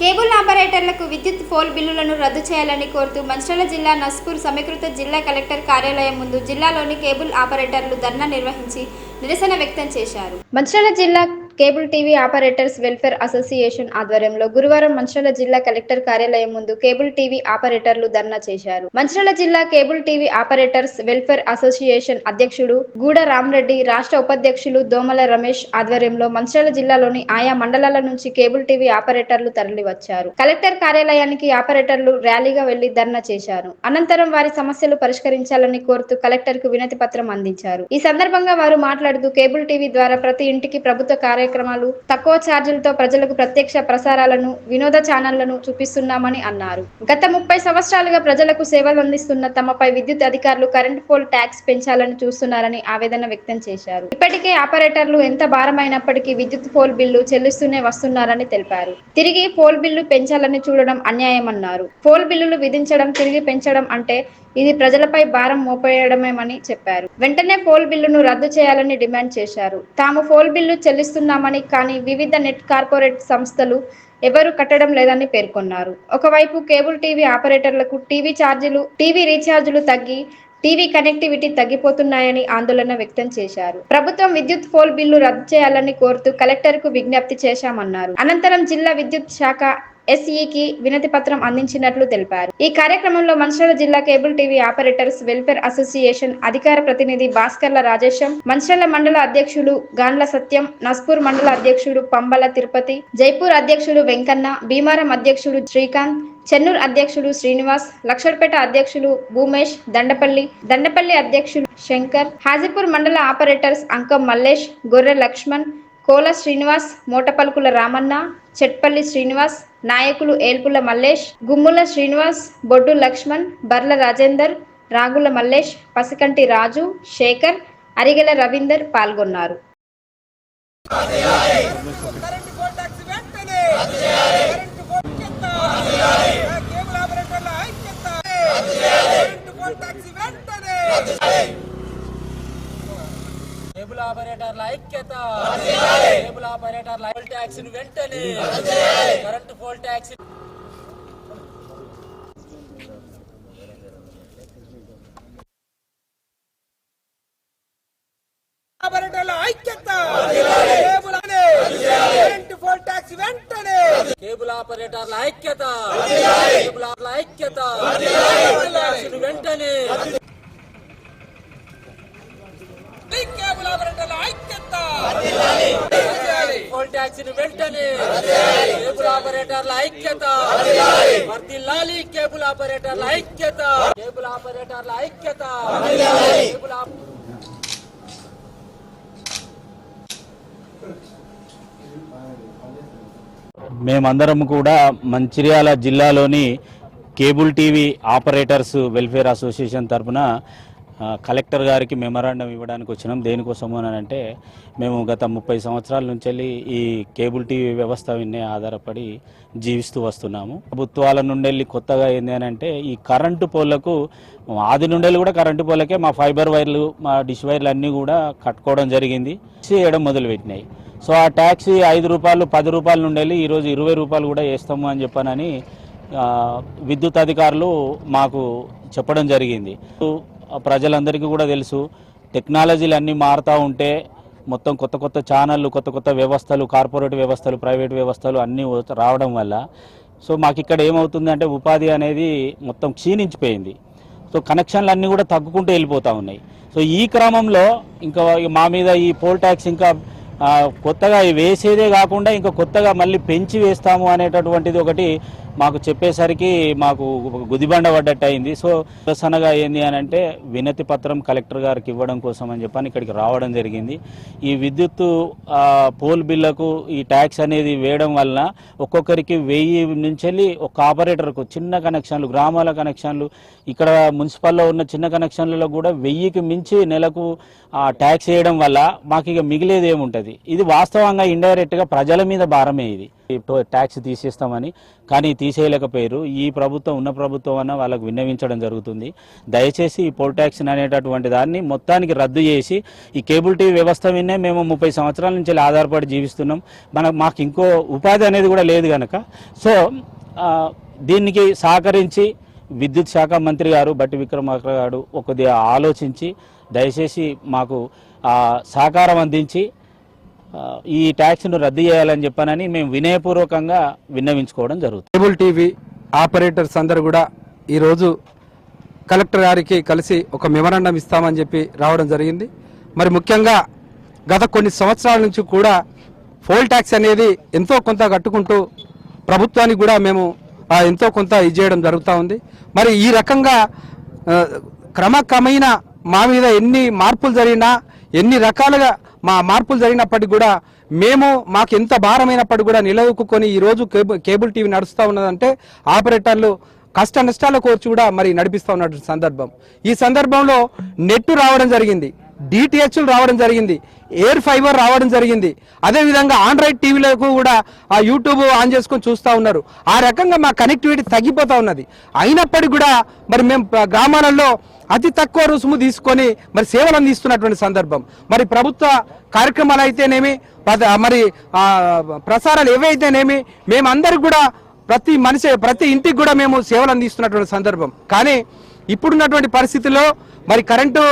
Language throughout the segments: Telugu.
కేబుల్ ఆపరేటర్లకు విద్యుత్ పోల్ బిల్లులను రద్దు చేయాలని కోరుతూ మంచిర్యాల జిల్లా నస్పూర్ సమీకృత జిల్లా కలెక్టర్ కార్యాలయం ముందు జిల్లాలోని కేబుల్ ఆపరేటర్లు ధర్నా నిర్వహించి నిరసన వ్యక్తం చేశారు. మంచిర్యాల జిల్లా cable TV operators welfare association ఆధ్వర్యంలో గురువారం మంచిర్యాల జిల్లా కలెక్టర్ కార్యాలయం ముందు కేబుల్ టీవీ ఆపరేటర్లు ధర్నా చేశారు. మంచిర్యాల జిల్లా cable TV operators welfare association అధ్యక్షుడు గూడ రామరెడ్డి రాష్ట్ర ఉపాధ్యక్షులు దోమల రమేష్ ఆధ్వర్యంలో మంచిర్యాల జిల్లాలోని ఆయా మండలాల నుంచి కేబుల్ టీవీ ఆపరేటర్లు తరలివచ్చారు. కలెక్టర్ కార్యాలయానికి ఆపరేటర్లు ర్యాలీగా వెళ్ళి ధర్నా చేశారు. అనంతరం వారి సమస్యలు పరిష్కరించాలని కోరుతూ కలెక్టర్కు వినతి పత్రం అందించారు. ఈ సందర్భంగా వారు మాట్లాడుతూ కేబుల్ టీవీ ద్వారా ప్రతి ఇంటికి ప్రభుత్వ కార్యక్రమాలు తక్కువ ఛార్జీలతో ప్రజలకు ప్రత్యక్ష ప్రసారాలను వినోద ఛానళ్ళను చూపిస్తున్నామని అన్నారు. గత ముప్పై సంవత్సరాలుగా ప్రజలకు సేవలు అందిస్తున్న తమపై విద్యుత్ అధికారులు కరెంటు పోల్ ట్యాక్స్ పెంచాలని చూస్తున్నారని ఆవేదన వ్యక్తం చేశారు. ఇప్పటికే ఆపరేటర్లు ఎంత భారమైనప్పటికీ విద్యుత్ పోల్ బిల్లు చెల్లిస్తూనే వస్తున్నారని తెలిపారు. తిరిగి పోల్ బిల్లు పెంచాలని చూడడం అన్యాయమన్నారు. పోల్ బిల్లులు విధించడం తిరిగి పెంచడం అంటే ఇది ప్రజలపై భారం మోపేయడమేమని చెప్పారు. వెంటనే పోల్ బిల్లును రద్దు చేయాలని డిమాండ్ చేశారు. తాము పోల్ బిల్లు చెల్లిస్తున్నామని కానీ వివిధ నెట్ కార్పొరేట్ సంస్థలు ఎవరు కట్టడం లేదని పేర్కొన్నారు. ఒకవైపు కేబుల్ టీవీ ఆపరేటర్లకు టీవీ ఛార్జీలు టీవీ రీఛార్జీలు తగ్గి టీవీ కనెక్టివిటీ తగ్గిపోతున్నాయని ఆందోళన వ్యక్తం చేశారు. ప్రభుత్వం విద్యుత్ ఫోల్ బిల్లు రద్దు చేయాలని కోరుతూ కలెక్టర్కు విజ్ఞప్తి చేశామన్నారు. అనంతరం జిల్లా విద్యుత్ శాఖ ఎస్ఈకి వినతి పత్రం అందించినట్లు తెలిపారు. ఈ కార్యక్రమంలో మంచిర్యాల జిల్లా cable TV operators welfare association అధికార ప్రతినిధి భాస్కర్ల రాజేశం మంచిర్యాల మండల అధ్యక్షులు గాండ్ల సత్యం నస్పూర్ మండల అధ్యక్షుడు పంబల తిరుపతి జైపూర్ అధ్యక్షుడు వెంకన్న భీమారం అధ్యక్షుడు శ్రీకాంత్ చెన్నూరు అధ్యక్షుడు శ్రీనివాస్ లక్షర్పేట అధ్యక్షులు భూమేష్ దండపల్లి దండపల్లి అధ్యక్షులు శంకర్ హాజీపూర్ మండల ఆపరేటర్స్ అంకం మల్లేష్ గొర్రె లక్ష్మణ్ కోల శ్రీనివాస్ మోటపలుకుల రామన్న చెట్పల్లి శ్రీనివాస్ నాయకులు ఏల్పుల మల్లేష్ గుమ్ముల శ్రీనివాస్ బొడ్డు లక్ష్మణ్ బర్ల రాజేందర్ రాగుల మల్లేష్ పసికంటి రాజు శేఖర్ అరిగెల రవీందర్ పాల్గొన్నారు. వెంటనే! కేబుల్ ఆపరేటర్ల ఐక్యత. వెంటనే కేబుల్ ఆపరేటర్ల ఐక్యత పోల్ ట్యాక్స్ వెంటనే. కరెంటు పోల్ ట్యాక్స్ ఆపరేటర్ల ఐక్యత. కేబుల్ కరెంటు ట్యాక్స్ వెంటనే. కేబుల్ ఆపరేటర్ల ఐక్యత. కేబుల్ ఆపరేటర్ల ఐక్యత. వెంటనే. పోల్ వెంటనే కేబుల్ ఆపరేటర్ల ఐక్యత వర్దిల్లాలి కేబుల్ ఆపరేటర్ల ఐక్యత కేబుల్ ఆపరేటర్ల ఐక్యత కేబుల్ మేమందరం కూడా మంచిర్యాల జిల్లాలోని cable TV operators welfare association తరఫున కలెక్టర్ గారికి మెమరాండం ఇవ్వడానికి వచ్చినాం. దేనికోసము అని అంటే మేము గత ముప్పై సంవత్సరాల నుంచి వెళ్ళి ఈ కేబుల్ టీవీ వ్యవస్థ విన్నే ఆధారపడి జీవిస్తూ వస్తున్నాము. ప్రభుత్వాల నుండి వెళ్ళి కొత్తగా ఏంది అని అంటే ఈ కరెంటు పోల్లకు ఆది నుండి కూడా కరెంటు పోలకే మా ఫైబర్ వైర్లు మా డిష్ వైర్లు అన్నీ కూడా కట్టుకోవడం జరిగింది. చేయడం మొదలుపెట్టినాయి. సో ఆ ట్యాక్సీ ఐదు రూపాయలు పది రూపాయల నుండి వెళ్ళి ఈరోజు ఇరవై రూపాయలు కూడా వేస్తాము అని చెప్పానని విద్యుత్ అధికారులు మాకు చెప్పడం జరిగింది. ప్రజలందరికీ కూడా తెలుసు. టెక్నాలజీలు అన్నీ మారుతూ ఉంటే మొత్తం కొత్త కొత్త ఛానళ్ళు కొత్త కొత్త వ్యవస్థలు కార్పొరేట్ వ్యవస్థలు ప్రైవేట్ వ్యవస్థలు అన్నీ రావడం వల్ల సో మాకు ఇక్కడ ఏమవుతుంది అంటే ఉపాధి అనేది మొత్తం క్షీణించిపోయింది. సో కనెక్షన్లు అన్నీ కూడా తగ్గుకుంటూ వెళ్ళిపోతూ ఉన్నాయి. సో ఈ క్రమంలో ఇంకా మా మీద ఈ పోల్ ట్యాక్స్ ఇంకా కొత్తగా వేసేదే కాకుండా ఇంకా కొత్తగా మళ్ళీ పెంచి వేస్తాము అనేటటువంటిది ఒకటి మాకు చెప్పేసరికి మాకు గుదిబండ పడ్డట్టు అయింది సో నిరసనగా ఏంది అని అంటే వినతి పత్రం కలెక్టర్ గారికి ఇవ్వడం కోసం అని చెప్పని ఇక్కడికి రావడం జరిగింది. ఈ విద్యుత్ పోల్ బిల్లకు ఈ ట్యాక్స్ అనేది వేయడం వలన ఒక్కొక్కరికి వెయ్యి నుంచి వెళ్ళి ఒక ఆపరేటర్కు చిన్న కనెక్షన్లు గ్రామాల కనెక్షన్లు ఇక్కడ మున్సిపల్లో ఉన్న చిన్న కనెక్షన్లలో కూడా వెయ్యికి మించి నెలకు ఆ ట్యాక్స్ వేయడం వల్ల మాకు ఇక మిగిలేదేముంటుంది. ఇది ఇది వాస్తవంగా ఇండైరెక్ట్గా ప్రజల మీద భారమే ఇది. ట్యాక్స్ తీసేస్తామని కానీ తీసేయలేకపోయారు. ఈ ప్రభుత్వం ఉన్న ప్రభుత్వం అన్న వాళ్ళకు విన్నవించడం జరుగుతుంది. దయచేసి ఈ పోల్ ట్యాక్స్ అనేటటువంటి దాన్ని మొత్తానికి రద్దు చేసి ఈ కేబుల్ టీవీ వ్యవస్థ మీదనే మేము ముప్పై సంవత్సరాల నుంచి ఆధారపడి జీవిస్తున్నాం. మనకు మాకు ఇంకో ఉపాధి అనేది కూడా లేదు కనుక సో దీనికి సహకరించి విద్యుత్ శాఖ మంత్రి గారు బట్టి విక్రమార్క గారు కొద్దిగా ఆలోచించి దయచేసి మాకు సహకారం అందించి ఈ ట్యాక్స్ను రద్దు చేయాలని చెప్పానని మేము వినయపూర్వకంగా విన్నవించుకోవడం జరుగుతుంది. కేబుల్ టీవీ ఆపరేటర్స్ అందరు కూడా ఈరోజు కలెక్టర్ గారికి కలిసి ఒక మెమరాండం ఇస్తామని చెప్పి రావడం జరిగింది. మరి ముఖ్యంగా గత కొన్ని సంవత్సరాల నుంచి కూడా ఫోల్ ట్యాక్స్ అనేది ఎంతో కొంత కట్టుకుంటూ ప్రభుత్వానికి కూడా మేము ఎంతో కొంత ఇది చేయడం జరుగుతూ ఉంది. మరి ఈ రకంగా క్రమక్రమైన మా మీద ఎన్ని మార్పులు జరిగినా ఎన్ని రకాలుగా మా మార్పులు జరిగినప్పటికీ కూడా మేము మాకు ఎంత భారమైనప్పటికీ కూడా నిలదొక్కుని ఈ రోజు కేబుల్ కేబుల్ టీవీ నడుస్తూ ఉన్నదంటే ఆపరేటర్లు కష్ట నష్టాల కోర్చి కూడా మరి నడిపిస్తూ ఉన్నటువంటి సందర్భం. ఈ సందర్భంలో నెట్టు రావడం జరిగింది. డిటిహెచ్లు రావడం జరిగింది ఎయిర్ ఫైబర్ రావడం జరిగింది. అదేవిధంగా ఆండ్రాయిడ్ టీవీలకు కూడా ఆ యూట్యూబ్ ఆన్ చేసుకొని చూస్తూ ఉన్నారు. ఆ రకంగా మా కనెక్టివిటీ తగ్గిపోతూ ఉన్నది. అయినప్పటికీ కూడా మరి మేము గ్రామాలలో అతి తక్కువ రుసుము తీసుకొని మరి సేవలు అందిస్తున్నటువంటి సందర్భం. మరి ప్రభుత్వ కార్యక్రమాలు అయితేనేమి పద- మరి ప్రసారాలు ఏవైతేనేమి మేమందరికి కూడా ప్రతి మనిషి ప్రతి ఇంటికి కూడా మేము సేవలు అందిస్తున్నటువంటి సందర్భం. కానీ ఇప్పుడున్నటువంటి పరిస్థితుల్లో మరి కరెంటు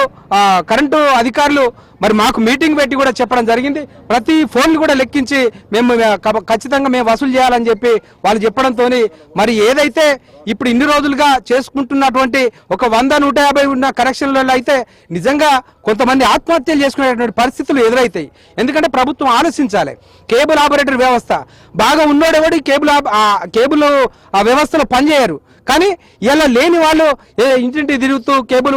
కరెంటు అధికారులు మరి మాకు మీటింగ్ పెట్టి కూడా చెప్పడం జరిగింది. ప్రతి ఫోన్లు కూడా లెక్కించి మేము ఖచ్చితంగా మేము వసూలు చేయాలని చెప్పి వాళ్ళు చెప్పడంతో మరి ఏదైతే ఇప్పుడు ఇన్ని రోజులుగా చేసుకుంటున్నటువంటి ఒక వంద నూట యాభై ఉన్న కరెక్షన్లలో అయితే నిజంగా కొంతమంది ఆత్మహత్యలు చేసుకునేటువంటి పరిస్థితులు ఎదురవుతాయి ఎందుకంటే ప్రభుత్వం ఆలోచించాలి. కేబుల్ ఆపరేటర్ వ్యవస్థ. బాగా ఉన్నోడెవడు కేబుల్ కేబుల్ ఆ వ్యవస్థలో పనిచేయరు. కానీ ఇలా లేని వాళ్ళు ఏ ఇంటింటి తిరుగుతూ కేబుల్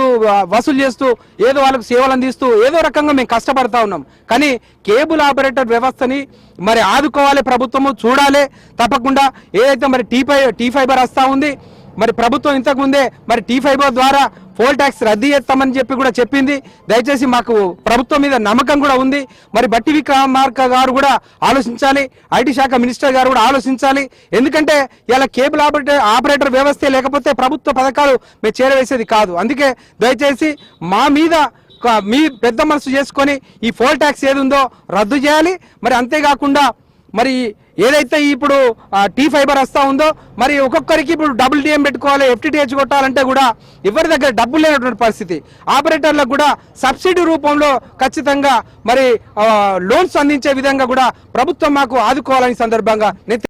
వసూలు చేస్తూ ఏదో వాళ్ళకు సేవలు అందిస్తూ ఏదో రకంగా మేము కష్టపడతా ఉన్నాం. కానీ కేబుల్ ఆపరేటర్ వ్యవస్థని మరి ఆదుకోవాలి ప్రభుత్వము చూడాలి. తప్పకుండా ఏదైతే మరి టీ ఫై టీ ఫైబర్ వస్తూ ఉంది మరి ప్రభుత్వం ఇంతకుముందే మరి టీ ఫైబర్ ద్వారా పోల్ ట్యాక్స్ రద్దీ చేస్తామని చెప్పి కూడా చెప్పింది. దయచేసి మాకు ప్రభుత్వం మీద నమ్మకం కూడా ఉంది. మరి బట్టి విక్రమార్క గారు కూడా ఆలోచించాలి. ఐటీ శాఖ మినిస్టర్ గారు కూడా ఆలోచించాలి. ఎందుకంటే ఇలా కేబుల్ ఆపరేటర్ ఆపరేటర్ వ్యవస్థ లేకపోతే ప్రభుత్వ పథకాలు మేము చేరవేసేది కాదు. అందుకే దయచేసి మా మీద మీ పెద్ద మనసు చేసుకొని ఈ పోల్ ట్యాక్స్ ఏది ఉందో రద్దు చేయాలి. మరి అంతేకాకుండా మరి ఏదైతే ఇప్పుడు టీ ఫైబర్ వస్తా ఉందో మరి ఒక్కొక్కరికి ఇప్పుడు డబుల్ డిఎం పెట్టుకోవాలి ఎఫ్టీటీహెచ్ కొట్టాలంటే కూడా ఎవరి దగ్గర డబ్బులు లేనటువంటి పరిస్థితి. ఆపరేటర్లకు కూడా సబ్సిడీ రూపంలో ఖచ్చితంగా మరి లోన్స్ అందించే విధంగా కూడా ప్రభుత్వం మాకు ఆదుకోవాలని సందర్భంగా